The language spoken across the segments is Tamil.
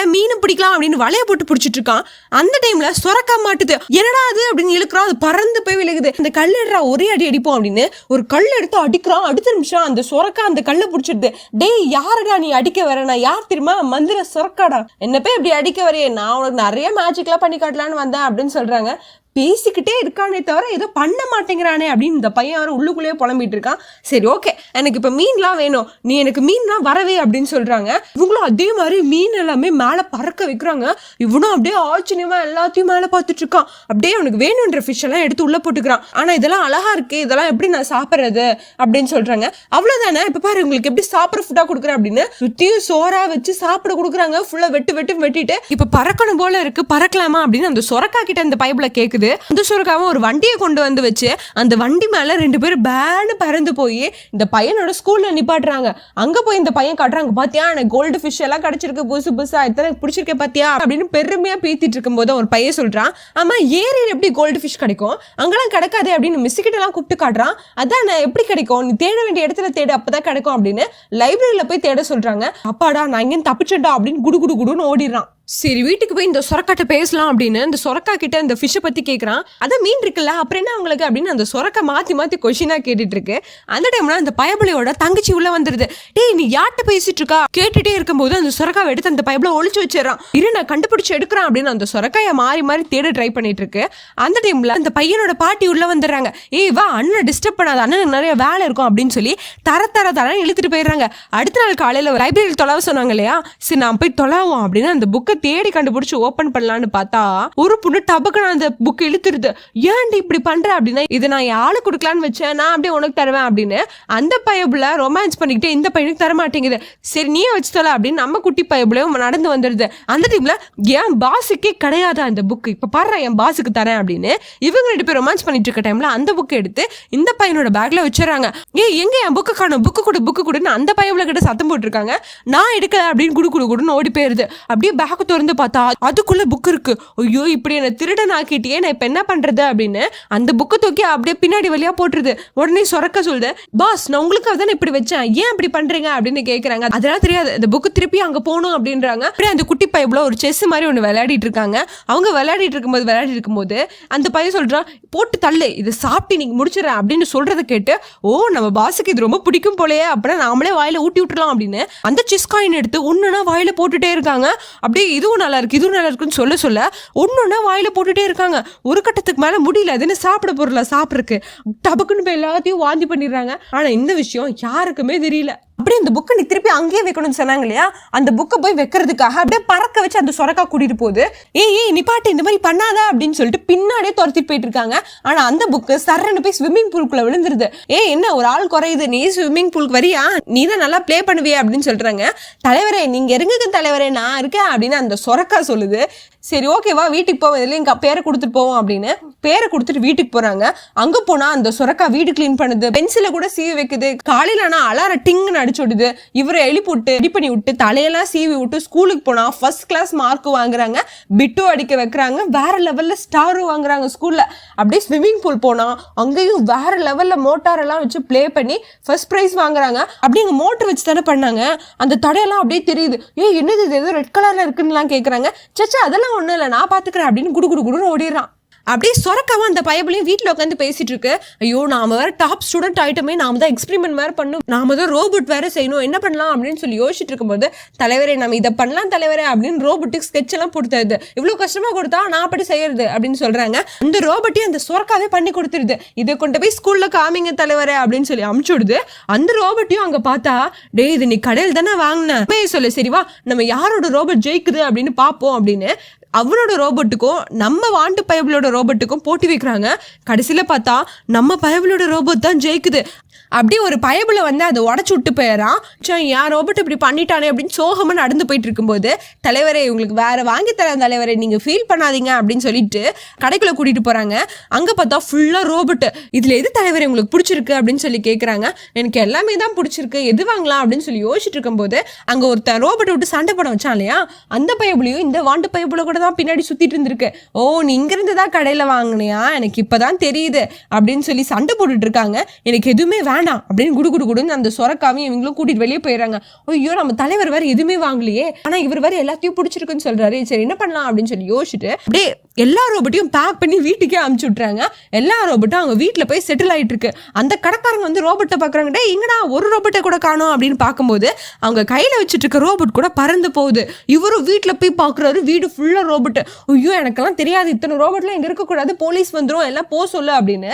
ஏரியில மீன் பிடிக்கலாம் அப்படின்னு வலைய போட்டு பிடிச்சிட்டு இருக்கான். அந்த டைம்ல சொரக்கா மாட்டுது. என்னடா அது? அப்படின்னு இழுக்கிறான். அது பறந்து போய் விழுகுது. அந்த கல் எடுறா ஒரே அடி அடிப்போம் அப்படின்னு ஒரு கல் எடுத்து அடிக்கிறான். அடுத்த நிமிஷம் அந்த சொரக்கா அந்த கல்லை பிடிச்சிடுது. டேய் யாருடா நீ அடிக்க வர? நான் யார் தெரியுமா? மந்திர சொரக்காடா. என்ன போய் இப்படி அடிக்க வரையே. நான் உனக்கு நிறைய மேஜிக்லாம் பண்ணி காட்டலான்னு வந்தேன் அப்படின்னு சொல்றாங்க. பேசிக்கிட்டே இருக்கானே தவிர ஏதோ பண்ண மாட்டேங்கிறானே அப்படின்னு இந்த பையன் யாரும் உள்ளுக்குள்ளேயே புலம்பிட்டு இருக்கான். சரி ஓகே எனக்கு இப்போ மீன்லாம் வேணும். நீ எனக்கு மீன்லாம் வரவே அப்படின்னு சொல்கிறாங்க இவங்களும் அதே மாதிரி மீன் எல்லாமே மேலே பறக்க வைக்கிறாங்க. இவனும் அப்படியே ஆச்சரியமாக எல்லாத்தையும் மேலே பார்த்துட்டு இருக்கான். அப்படியே அவனுக்கு வேணுன்ற ஃபிஷ் எல்லாம் எடுத்து உள்ளே போட்டுக்கிறான். ஆனால் இதெல்லாம் அழகாக இருக்குது இதெல்லாம் எப்படி நான் சாப்பிட்றது அப்படின்னு சொல்கிறாங்க அவ்வளோதானே இப்போ பாரு உங்களுக்கு எப்படி சாப்பிட்ற ஃபுட்டாக கொடுக்குறேன் அப்படின்னு சுற்றியும் சோறாக வச்சு சாப்பிட கொடுக்குறாங்க. ஃபுல்லாக வெட்டு வெட்டு வெட்டிட்டு. இப்போ பறக்கணும் போல இருக்குது பறக்கலாமா அப்படின்னு அந்த சொரக்கா கிட்ட அந்த பைபிள கேக்குது அந்த சொரக்காவும் ஒரு வண்டியை கொண்டு வந்து வச்சு அந்த வண்டி மேலே ரெண்டு பேரும் பேனு பறந்து போய் இந்த பையனோட ஸ்கூலில் நிப்பாட்டுறாங்க. அங்கே போய் இந்த பையன் காட்டுறாங்க பார்த்தியா எனக்கு கோல்டு ஃபிஷ் எல்லாம் கிடச்சிருக்கு புதுசு புதுசாக எத்தனை பிடிச்சிருக்கே பாத்தியா? அப்படின்னு பெருமையாக பீத்திட்டு இருக்கும்போது ஒரு பையன் சொல்கிறான் ஆமா ஏரியில் எப்படி கோல்டு ஃபிஷ் கிடைக்கும்? அங்கெல்லாம் கிடைக்காது அப்படின்னு மிஸ் கிட்ட எல்லாம் கூப்பிட்டு காட்டுறான். அதான் நான் எப்படி கிடைக்கும்? நீ தேட வேண்டிய இடத்துல தேடு அப்பதான் கிடைக்கும் அப்படின்னு லைப்ரரியில் போய் தேட சொல்கிறாங்க அப்பாடா நான் இங்கே தப்பிச்சேன்டா அப்படின்னு குடு குடு குடுன்னு ஓடிடுறான். சரி வீட்டுக்கு போய் இந்த சொரக்காட்ட பேசலாம் அப்படின்னு இந்த சொரக்கா கிட்ட இந்த ஃபிஷ்ஷை பத்தி கேட்குறான் அதான் மீன் இருக்குல்ல அப்புறம் என்ன அவங்களுக்கு அப்படின்னு அந்த சொரக்கா மாத்தி மாத்தி கொஷினா கேட்டுட்டு இருக்கு. அந்த டைம்ல அந்த பயபலியோட தங்கச்சி உள்ள வந்துருது. டேய் நீ யார்கிட்ட பேசிட்டு இருக்கா? கேட்டுட்டே இருக்கும்போது அந்த சொரக்காவை எடுத்து அந்த பைபிள ஒழிச்சு வச்சிடறான். இரு நான் கண்டுபிடிச்சு எடுக்கிறேன் அப்படின்னு அந்த சொரக்காயை மாறி மாறி தேட ட்ரை பண்ணிட்டு இருக்கு. அந்த டைம்ல அந்த பையனோட பாட்டி உள்ள வந்துடுறாங்க. ஏய் வா அண்ணனை டிஸ்டர்ப் பண்ணாத. அண்ணனுக்கு நிறைய வேலை இருக்கும் அப்படின்னு சொல்லி தர தர தர இழுத்துட்டு போயிடுறாங்க. அடுத்த நாள் காலையில லைப்ரரியில் தொலைவ சொன்னாங்க இல்லையா? சரி நான் போய் தொலைவோம் அப்படின்னு அந்த புக்கை தேடி கண்டுபிடிச்சு ஓபன் பண்ணலான்னு பார்த்தா ஒரு பொண்ணு டபக்குன்னு அந்த புக் இழுத்துருது. ஏன்டி இப்படி பண்ற அப்படின்னா இது நான் யாரு கொடுக்கலான்னு வச்சேன் நான் அப்படியே உனக்கு தருவேன் அப்படின்னு அந்த பயபுல ரொமான்ஸ் பண்ணிக்கிட்டு இந்த பையனுக்கு தர மாட்டேங்குது. சரி நீயே வச்சு தொலை அப்படின்னு நம்ம குட்டி பயபுலையும் நடந்து வந்துடுது அந்த டைம்ல என் பாஸுக்கே கிடையாது அந்த புக் இப்ப பாரு என் பாஸுக்கு தரேன் அப்படின்னு இவங்க ரெண்டு பேர் ரொமான்ஸ் பண்ணிட்டு இருக்க டைம்ல அந்த புக்கை எடுத்து இந்த பையனோட பேக்ல வச்சிடறாங்க ஏ எங்க என் புக்கு காணும்? புக்கு கொடு புக்கு கொடுன்னு அந்த பையன் கிட்ட சத்தம் போட்டிருக்காங்க. நான் எடுக்கல அப்படின்னு குடு குடு குடுன்னு ஓடி போயிருது. அப்படியே பேக் திறந்து பார்த்தா அதுக்குள்ள புக் இருக்கு. ஐயோ இப்படி என்ன திருடன் ஆக்கிட்டியே நான் இப்போ என்ன பண்றது அப்படின்னு அந்த புக்கை தூக்கி அப்படியே பின்னாடி வழியா போட்டுருது. உடனே சொரக்க சொல்லுது பாஸ் நான் உங்களுக்காக அதான் இப்படி வச்சேன்? ஏன் இப்படி பண்றீங்க? அப்படின்னு கேக்குறாங்க. அதெல்லாம் தெரியாது. அந்த புக்கு திருப்பி அங்க போகணும் அப்படின்றாங்க. அப்படியே அந்த குட்டி பைப்ல ஒரு செஸ் மாதிரி ஒன்று விளையாடிட்டு இருக்காங்க. அவங்க விளையாடிட்டு இருக்கும்போது விளையாடிட்டு இருக்கும்போது அந்த பையன் சொல்றான் போட்டு தள்ளு இதை சாப்பிட்டு நீங்க முடிச்சிடறேன் அப்படின்னு சொல்றதை கேட்டு ஓ நம்ம பாஸுக்கு இது ரொம்ப பிடிக்கும் போலயே அப்படின்னா நாமளே வாயில ஊட்டி விட்டுலாம் அப்படின்னு அந்த செஸ் காயின் எடுத்து ஒண்ணுனா வாயில போட்டுட்டே இருக்காங்க. அப்படியே இதுவும் நல்லா இருக்கு இதுவும் நல்லா இருக்குன்னு சொல்ல சொல்ல ஒன்னொன்னா வாயில போட்டுட்டே இருக்காங்க. ஒரு கட்டத்துக்கு மேல முடியல அதுன்னு சாப்பிட பொருளா? சாப்பிட்றதுக்கு. டபக்குன்னு போய் எல்லாத்தையும் வாந்தி பண்ணிடுறாங்க. ஆனா இந்த விஷயம் யாருக்குமே தெரியல. அப்படியே அந்த புக்கை நீ திருப்பி அங்கேயே வைக்கணும்னு சொன்னாங்க இல்லையா? அந்த புக்கை போய் வைக்கிறதுக்காக அப்படியே பறக்க வச்சு அந்த சொரக்கா கூட்டிட்டு போகுது. ஏய் ஏய் நீ பாட்டு இந்த மாதிரி பண்ணாத அப்படின்னு சொல்லிட்டு பின்னாடியே துரத்திட்டு போயிட்டு இருக்காங்க. ஆனா அந்த புக்கு சரன்னு போய் ஸ்விம்மிங் பூலுக்குள்ள விழுந்துருது. ஏய் என்ன ஒரு ஆள் குறையுது? நீ ஸ்விம்மிங் பூலுக்கு வரியா? நீ தான் நல்லா ப்ளே பண்ணுவியே அப்படின்னு சொல்றாங்க. தலைவரே நீங்க இருங்க தலைவரே நான் இருக்கேன் அப்படின்னு அந்த சொரக்கா சொல்லுது. சரி ஓகேவா வீட்டுக்கு போவோம். இதுல எங்கள் பேரை கொடுத்துட்டு போவோம் அப்படின்னு பேரை கொடுத்துட்டு வீட்டுக்கு போகிறாங்க அங்கே போனால் அந்த சுரக்கா வீடு க்ளீன் பண்ணுது. பென்சிலை கூட சீவி வைக்குது. காலையில் ஆனால் அலார டிங்னு அடிச்சு விடுது. இவரை எழுப்பி விட்டு ரெடி பண்ணி விட்டு தலையெல்லாம் சீவி விட்டு ஸ்கூலுக்கு போனால் ஃபர்ஸ்ட் கிளாஸ் மார்க் வாங்குறாங்க. பிட்டு அடிக்க வைக்கிறாங்க. வேற லெவலில் ஸ்டாரும் வாங்குறாங்க ஸ்கூலில் அப்படியே ஸ்விம்மிங் பூல் போனால் அங்கேயும் வேற லெவலில் மோட்டாரெல்லாம் வச்சு ப்ளே பண்ணி ஃபர்ஸ்ட் ப்ரைஸ் வாங்குறாங்க. அப்படி எங்கள் மோட்டர் வச்சு தானே பண்ணாங்க. அந்த தடையெல்லாம் அப்படியே தெரியுது. ஏய் என்னது இது? ஏதோ ரெட் கலரில் இருக்குன்னுலாம் கேட்குறாங்க சச்சா அதெல்லாம் ஒண்ணும் இல்லை நான் பார்த்துக்கிறேன் அப்படின்னு குடு குடு குடுன்னு ஓடிடுறான். அப்படியே சொரக்காம அந்த பயபிளையும் வீட்டில் உட்காந்து பேசிட்டு இருக்கு. ஐயோ நாம வேற டாப் ஸ்டூடெண்ட் ஆயிட்டமே நாம தான் எக்ஸ்பெரிமெண்ட் வேற பண்ணும். நாம தான் ரோபோட் வேற செய்யணும் என்ன பண்ணலாம் அப்படின்னு சொல்லி யோசிச்சுட்டு இருக்கும்போது தலைவரே நம்ம இதை பண்ணலாம் தலைவரே அப்படின்னு ரோபோட்டிக் ஸ்கெட்ச் எல்லாம் கொடுத்தது இவ்வளோ இவ்வளவு கஷ்டமா கொடுத்தா நான் அப்படி செய்யறது அப்படின்னு சொல்றாங்க. அந்த ரோபோட்டையும் அந்த சொரக்காவே பண்ணி கொடுத்துருது. இதை கொண்டு போய் ஸ்கூல்ல காமிங்க தலைவரே அப்படின்னு சொல்லி அமுச்சு விடுது. அந்த ரோபோட்டையும் அங்க பார்த்தா டேய் இது நீ கடையில் தானே வாங்கின? சொல்லு சரிவா நம்ம யாரோட ரோபோட் ஜெயிக்குது அப்படின்னு பார்ப்போம் அப்படின்னு அவனோட ரோபோட்டுக்கும் நம்ம வாண்டு பயபிளோட ரோபோட்டுக்கும் போட்டி வைக்கிறாங்க. கடைசியில் பார்த்தா நம்ம பயபிளோட ரோபோட் தான் ஜெயிக்குது. அப்படியே ஒரு பயபிள வந்து அதை உடச்சு விட்டு போயிடறான். சோ என் ரோபோட் இப்படி பண்ணிட்டானே அப்படின்னு சோகமாக நடந்து போயிட்டு இருக்கும்போது தலைவரே உங்களுக்கு வேற வாங்கி தரேன் தலைவரை நீங்கள் ஃபீல் பண்ணாதீங்க அப்படின்னு சொல்லிட்டு கடைக்குள்ளே கூட்டிட்டு போகிறாங்க அங்கே பார்த்தா ஃபுல்லாக ரோபோட் இதில் எது தலைவரை உங்களுக்கு பிடிச்சிருக்கு அப்படின்னு சொல்லி கேட்குறாங்க எனக்கு எல்லாமே தான் பிடிச்சிருக்கு. எது வாங்கலாம் அப்படின்னு சொல்லி யோசிச்சுட்டு இருக்கும்போது அங்கே ஒருத்தன் ரோபோட்டை விட்டு சண்டை படம் வச்சான் இல்லையா? அந்த பயபுலையும் இந்த வாண்டு பயபுல கூட தான் பின்னாடி சுத்திட்டு இருந்திருக்கு. ஓ நீ இங்கிருந்து தான் கடையில வாங்கினியா? எனக்கு இப்பதான் தெரியுது. அப்படின்னு சொல்லி சண்டை போட்டுட்டு இருக்காங்க. எனக்கு எதுவுமே வேண்டாம் அப்படின்னு குடு குடு குடுன்னு அந்த சொரக்காவையும் இவங்களும் கூட்டிட்டு வெளியே போயிடுறாங்க. ஐயோ நம்ம தலைவர் வேற எதுவுமே வாங்கலையே. ஆனா இவர் வேறு எல்லாத்தையும் பிடிச்சிருக்குன்னு சொல்றாரு. சரி என்ன பண்ணலாம் அப்படின்னு சொல்லி யோசிச்சுட்டு அப்படியே எல்லா ரோபோட்டையும் பேக் பண்ணி வீட்டுக்கே அமுச்சு விட்றாங்க எல்லா ரோபோட்டும் அவங்க வீட்டில் போய் செட்டில் ஆயிட்டு இருக்கு. அந்த கடைக்காரங்க வந்து ரோபோட்டை பார்க்குறாங்க டே இங்கடா ஒரு ரோபோட்டை கூட காணும்? அப்படின்னு பார்க்கும்போது அவங்க கையில் வச்சுட்டு இருக்க ரோபோட் கூட பறந்து போகுது. இவரும் வீட்டில் போய் பார்க்குறாரு வீடு ஃபுல்லாக ரோபோட் ஐயோ எனக்கெல்லாம் தெரியாது. இத்தனை ரோபோட்லாம் இங்கே இருக்கக்கூடாது. போலீஸ் வந்துடும் எல்லாம் போக சொல்லு அப்படின்னு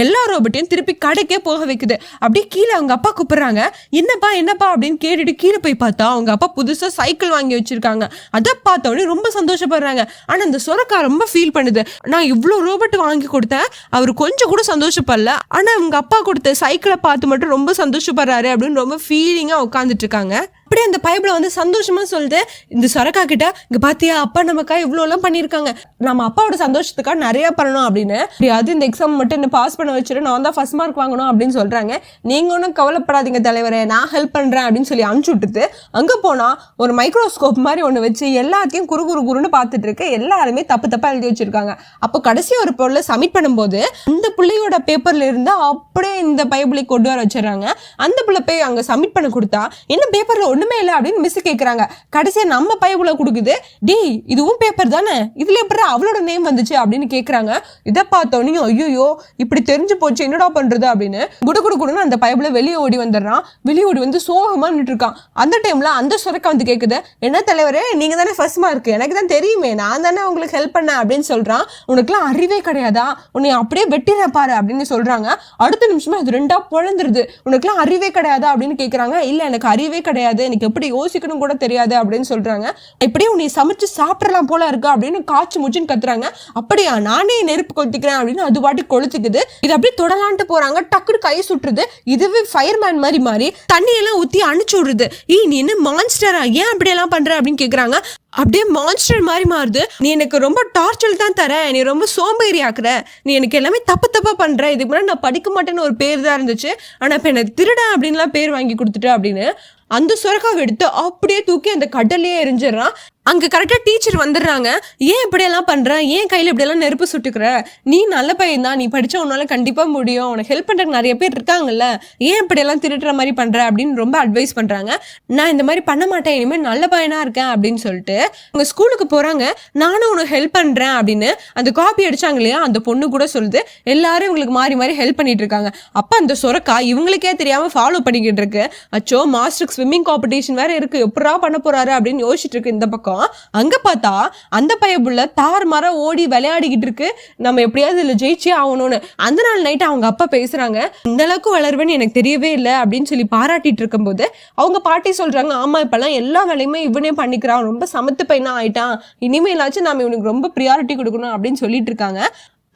எல்லா ரோபோட்டையும் திருப்பி கடைக்கே போக வைக்குது. அப்படியே கீழே அவங்க அப்பா கூப்பிடுறாங்க. என்னப்பா என்னப்பா அப்படின்னு கேட்டுட்டு கீழே போய் பார்த்தா அவங்க அப்பா புதுசாக சைக்கிள் வாங்கி வச்சிருக்காங்க. அதை பார்த்த உடனே ரொம்ப சந்தோஷப்படுறாங்க. ஆனால் அந்த சொரக்கா ரொம்ப ஃபீல் பண்ணுது. நான் இவ்வளோ ரோபோட் வாங்கி கொடுத்தேன். அவர் கொஞ்சம் கூட சந்தோஷப்படல. ஆனால் அவங்க அப்பா கொடுத்த சைக்கிளை பார்த்து மட்டும் ரொம்ப சந்தோஷப்படுறாரு அப்படின்னு ரொம்ப ஃபீலிங்காக உட்காந்துட்டு இருக்காங்க. அப்படியே அந்த பைபிள வந்து சந்தோஷமா சொல்லுது. இந்த சொரக்கா கிட்ட இங்க பாத்தியா அப்பா நமக்கா இவ்வளோ எல்லாம் பண்ணியிருக்காங்க. நம்ம அப்பாவோட சந்தோஷத்துக்காக நிறைய பண்ணணும் அப்படின்னு. அது இந்த எக்ஸாம் மட்டும் என்ன பாஸ் பண்ண வச்சுட்டு நான் தான் ஃபர்ஸ்ட் மார்க் வாங்கணும் அப்படின்னு சொல்றாங்க. நீங்க ஒன்றும் கவலைப்படாதீங்க தலைவரே நான் ஹெல்ப் பண்றேன் அப்படின்னு சொல்லி அனுப்பிச்சு விட்டுட்டு அங்க போனா ஒரு மைக்ரோஸ்கோப் மாதிரி ஒன்று வச்சு எல்லாத்தையும் குறு குறு குருன்னு பார்த்துட்டு இருக்கு எல்லாருமே தப்பு தப்பா எழுதி வச்சிருக்காங்க. அப்போ கடைசி ஒரு பொருளை சப்மிட் பண்ணும்போது அந்த பிள்ளையோட பேப்பர்ல இருந்து அப்படியே இந்த பைபிளை கொண்டு வர வச்சிடறாங்க. அந்த பிள்ளை போய் அங்க சப்மிட் பண்ண கொடுத்தா என்ன பேப்பர்ல ஒண்ணுமே இல்லை அப்படின்னு மிஸ் கேட்குறாங்க கடைசியாக நம்ம பைபிளை கொடுக்குது. டேய் இதுவும் பேப்பர் தானே? இதுல எப்படி அவளோட நேம் வந்துச்சு அப்படின்னு கேட்குறாங்க இதை பார்த்தோன்னே ஐயோ இப்படி தெரிஞ்சு போச்சு என்னடா பண்றது அப்படின்னு. குடு குடு குடுன்னு அந்த பைபிளை வெளியே ஓடி வந்துடுறான். வெளியே ஓடி வந்து சோகமாக நின்றுட்டுருக்கான் அந்த டைம்ல அந்த சுரக்க வந்து கேட்குது என்ன தலைவரே நீங்க தானே ஃபர்ஸ்ட் மார்க் எனக்கு தான் தெரியுமே. நான் தானே உங்களுக்கு ஹெல்ப் பண்ணேன் அப்படின்னு சொல்கிறான் உனக்குலாம் அறிவே கிடையாதா? உன்னை அப்படியே வெட்டிற பாரு அப்படின்னு சொல்கிறாங்க அடுத்த நிமிஷமா அது ரெண்டா பொழந்துருது. உனக்குலாம் அறிவே கிடையாதா அப்படின்னு கேட்குறாங்க இல்லை எனக்கு அறிவே கிடையாது. எனக்கு எப்படி யோசிக்கணும் கூட தெரியாது அப்படின்னு சொல்றாங்க. இப்படியே உன்னை சமைச்சு சாப்பிடலாம் போல இருக்கு அப்படின்னு காய்ச்சி முச்சுன்னு கத்துறாங்க. அப்படியா நானே நெருப்பு கொளுத்திக்கிறேன் அப்படின்னு அது பாட்டு கொளுத்துக்குது. இது அப்படியே தொடலான்ட்டு போறாங்க. டக்குனு கை சுட்டுருது இதுவே ஃபயர்மேன் மாதிரி மாறி தண்ணியெல்லாம் ஊத்தி அனுப்பிச்சு விடுறது ஈ நீ என்ன மான்ஸ்டரா ஏன் அப்படியெல்லாம் பண்ற அப்படின்னு கேக்குறாங்க. அப்படியே மான்ஸ்டர் மாதிரி மாறுது. நீ எனக்கு ரொம்ப டார்ச்சர் தான் தர. நீ ரொம்ப சோம்பேறி ஆக்குற. நீ எனக்கு எல்லாமே தப்பு தப்பா பண்ற. இதுக்கு முன்னாடி நான் படிக்க மாட்டேன்னு ஒரு பேர் தான் இருந்துச்சு. ஆனா இப்ப எனக்கு திருடன் அப்படின்லாம் பேர் வாங்கி கொடுத்துட்டு அப்படின்னு அந்த சுரக்காவை எடுத்து அப்படியே தூக்கி அந்த கடல்லையே எரிஞ்சிடறான். அங்கே கரெக்டாக டீச்சர் வந்துடுறாங்க. ஏன் இப்படியெல்லாம் பண்ணுற ஏன் கையில் இப்படியெல்லாம் நெருப்பு சுட்டுக்கிற? நீ நல்ல பையன் தான். நீ படித்தா உன்னால் கண்டிப்பாக முடியும். உனக்கு ஹெல்ப் பண்ணுறதுக்கு நிறைய பேர் இருக்காங்கல்ல. ஏன் இப்படியெல்லாம் திருடுற மாதிரி பண்ணுற அப்படின்னு ரொம்ப அட்வைஸ் பண்ணுறாங்க நான் இந்த மாதிரி பண்ண மாட்டேன். இனிமேல் நல்ல பையனாக இருக்கேன் அப்படின்னு சொல்லிட்டு அவங்க ஸ்கூலுக்கு போகிறாங்க நானும் உனக்கு ஹெல்ப் பண்ணுறேன் அப்படின்னு அந்த காப்பி அடித்தாங்க இல்லையா? அந்த பொண்ணு கூட சொல்லுது. எல்லாரும் இவங்களுக்கு மாறி மாறி ஹெல்ப் பண்ணிட்டு இருக்காங்க. அப்போ அந்த சொரக்கா இவங்களுக்கே தெரியாமல் ஃபாலோ பண்ணிக்கிட்டு இருக்கு. அச்சோ மாஸ்டருக்கு ஸ்விம்மிங் காம்படிஷன் வேறு இருக்குது எப்படா பண்ண போகிறாரு அப்படின்னு யோசிச்சுட்டு இருக்கு இந்த பக்கம். அங்க பார்த்தா அந்த பையப்புள்ள தார் மரம் ஓடி விளையாடிக்கிட்டு இருக்கு. நம்ம எப்படியாவது இதில் ஜெயிச்சே ஆகணும்னு. அந்த நாள் நைட் அவங்க அப்பா பேசுறாங்க இந்த அளவுக்கு வளருவேன்னு எனக்கு தெரியவே இல்லை அப்படின்னு சொல்லி பாராட்டிட்டு இருக்கும்போது அவங்க பாட்டி சொல்றாங்க ஆமா இப்போல்லாம் எல்லா வேலையுமே இவனே பண்ணிக்கிறான். ரொம்ப சமத்து பையனா ஆயிட்டான். இனிமேலாச்சும் நம்ம இவனுக்கு ரொம்ப ப்ரியாரிட்டி கொடுக்கணும் அப்படின்னு சொல்லிட்டு இருக்காங்க.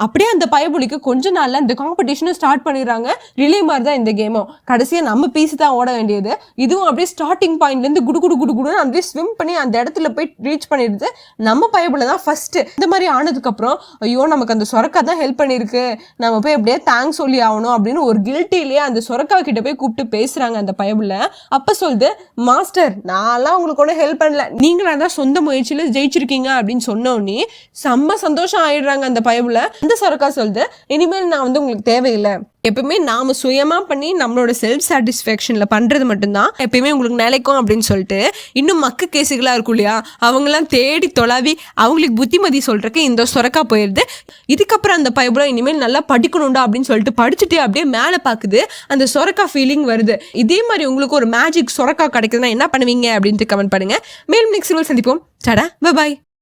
அப்படியே அந்த பயபுலிக்கு கொஞ்ச நாள்ல இந்த காம்படிஷனும் ஸ்டார்ட் பண்ணிடுறாங்க. ரிலே மாதிரி தான் இந்த கேமும் கடைசியாக நம்ம பீஸ் தான் ஓட வேண்டியது. இதுவும் அப்படியே ஸ்டார்டிங் பாயிண்ட்லேருந்து குடு குடு குடு குடுன்னு அப்படியே ஸ்விம் பண்ணி அந்த இடத்துல போய் ரீச் பண்ணிடுது. நம்ம பயபுல தான் ஃபஸ்ட்டு இந்த மாதிரி ஆனதுக்கப்புறம் ஐயோ நமக்கு அந்த சொரக்கா தான் ஹெல்ப் பண்ணியிருக்கு. நம்ம போய் அப்படியே தேங்க்ஸ் சொல்லி ஆகணும் அப்படின்னு ஒரு கில்ட்டிலேயே அந்த சொரக்கா கிட்ட போய் கூப்பிட்டு பேசுகிறாங்க அந்த பயபுல. அப்போ சொல்லுது மாஸ்டர் நான்லாம் உங்களுக்கு ஒன்றும் ஹெல்ப் பண்ணல. நீங்களாக தான் சொந்த முயற்சியில் ஜெயிச்சிருக்கீங்க அப்படின்னு சொன்னோன்னே செம்ம சந்தோஷம் ஆயிடுறாங்க அந்த பயபுல. அந்த சொரக்கா சொல்லுது இனிமேல் நான் வந்து உங்களுக்கு தேவையில்லை. எப்பவுமே நாம சுயமா பண்ணி நம்மளோட செல்ஃப் சாட்டிஸ்ஃபேக்ஷன்ல பண்றது மட்டும்தான் எப்பயுமே உங்களுக்கு நிலைக்கும் அப்படின்னு சொல்லிட்டு இன்னும் மக்கு கேசுகளா இருக்கும் இல்லையா? அவங்கெல்லாம் தேடி தொலாவி அவங்களுக்கு புத்திமதி சொல்றதுக்கு இந்த சொரக்கா போயிடுது இதுக்கப்புறம் அந்த பயபுரம் இனிமேல் நல்லா படிக்கணும்டா அப்படின்னு சொல்லிட்டு படிச்சுட்டு அப்படியே மேலே பார்க்குது அந்த சொரக்கா ஃபீலிங் வருது. இதே மாதிரி உங்களுக்கு ஒரு மேஜிக் சொரக்கா கிடைக்குதுன்னா என்ன பண்ணுவீங்க அப்படின்ட்டு கமெண்ட் பண்ணுங்க. மேலும் நெக்ஸ்ட் சந்திப்போம். சடா பாய்